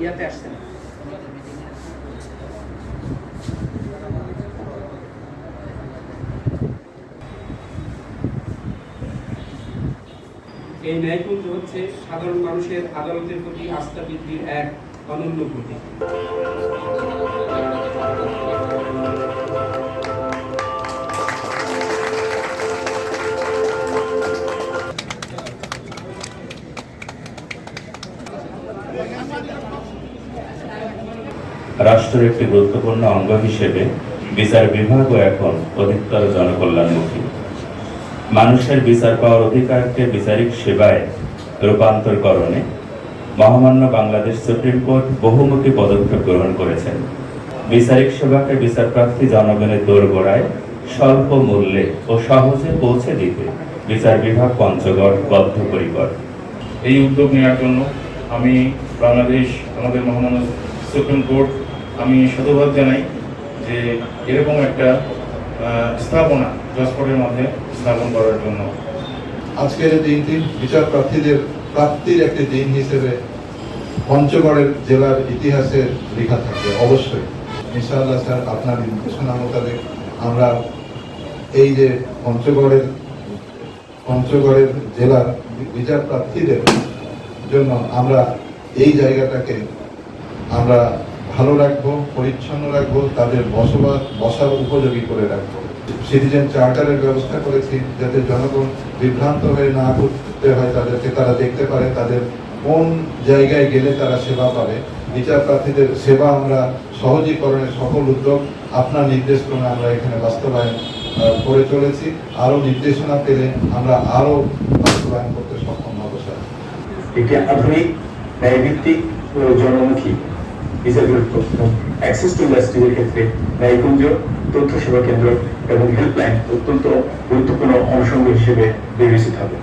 ইয়াতে আসছেন। এই ন্যায়পুঞ্জ হচ্ছে সাধারণ মানুষের আদালতের প্রতি আস্থা বৃদ্ধির এক অনন্য প্রতীক। রাষ্ট্রের একটি গুরুত্বপূর্ণ অঙ্গ হিসেবে বিচার বিভাগও এখন অধিকতর জনকল্যাণমুখী। মানুষের বিচার পাওয়ার অধিকারকে বিচারিক সেবায় রূপান্তরকরণে মহামান্য বাংলাদেশ সুপ্রিম কোর্ট বহুমুখী পদক্ষেপ গ্রহণ করেছেন। বিচারিক সেবাকে বিচারপ্রার্থী জনগণের দোরগোড়ায় স্বল্প মূল্যে ও সহজে পৌঁছে দিতে বিচার বিভাগ পঞ্চগড় বদ্ধপরিকর। এই উদ্যোগ নেওয়ার জন্য আমি বাংলাদেশ, আমাদের মহামান্য সুপ্রিম কোর্ট আমি সাধুবাদ জানাই যে এরকম একটা স্থাপনা জজকোর্টের মধ্যে স্থাপন করার জন্য। আজকের দিনটি বিচার প্রার্থীদের প্রাপ্তির একটি দিন হিসেবে পঞ্চগড়ের জেলার ইতিহাসে লেখা থাকবে অবশ্যই। ইনশাআল্লাহ স্যার, আপনার নির্দেশনা মোতাবেক আমরা এই যে পঞ্চগড়ের পঞ্চগড়ের জেলার বিচার প্রার্থীদের জন্য আমরা এই জায়গাটাকে আমরা ভালো রাখব, পরিচ্ছন্ন রাখব, তাদের বসবাস, বসার উপযোগী করে রাখব। সিটিজেন চার্টারের ব্যবস্থা করেছি যাতে জনগণ বিভ্রান্ত হয়ে না করতে হয় তাদেরকে। তারা দেখতে পারে তাদের কোন জায়গায় গেলে তারা সেবা পাবে। বিচার প্রার্থীদের সেবা আমরা সহজীকরণের সকল উদ্যোগ। আপনার নির্দেশক্রমে আমরা এখানে বাস্তবায়ন করে চলেছি। আরও নির্দেশনা পেলে আমরা আরও বাস্তবায়ন করতে সক্ষম হব, স্যার। একটি আধুনিক, ন্যায়ভিত্তিক জনমুখী। বিচার গুরুত্বপূর্ণ অ্যাক্সেস টু জাস্টিসের ক্ষেত্রে ন্যায়কুঞ্জ তথ্য সেবা কেন্দ্র এবং হেল্পলাইন অত্যন্ত গুরুত্বপূর্ণ অনুষঙ্গ হিসেবে বিবেচিত হবে।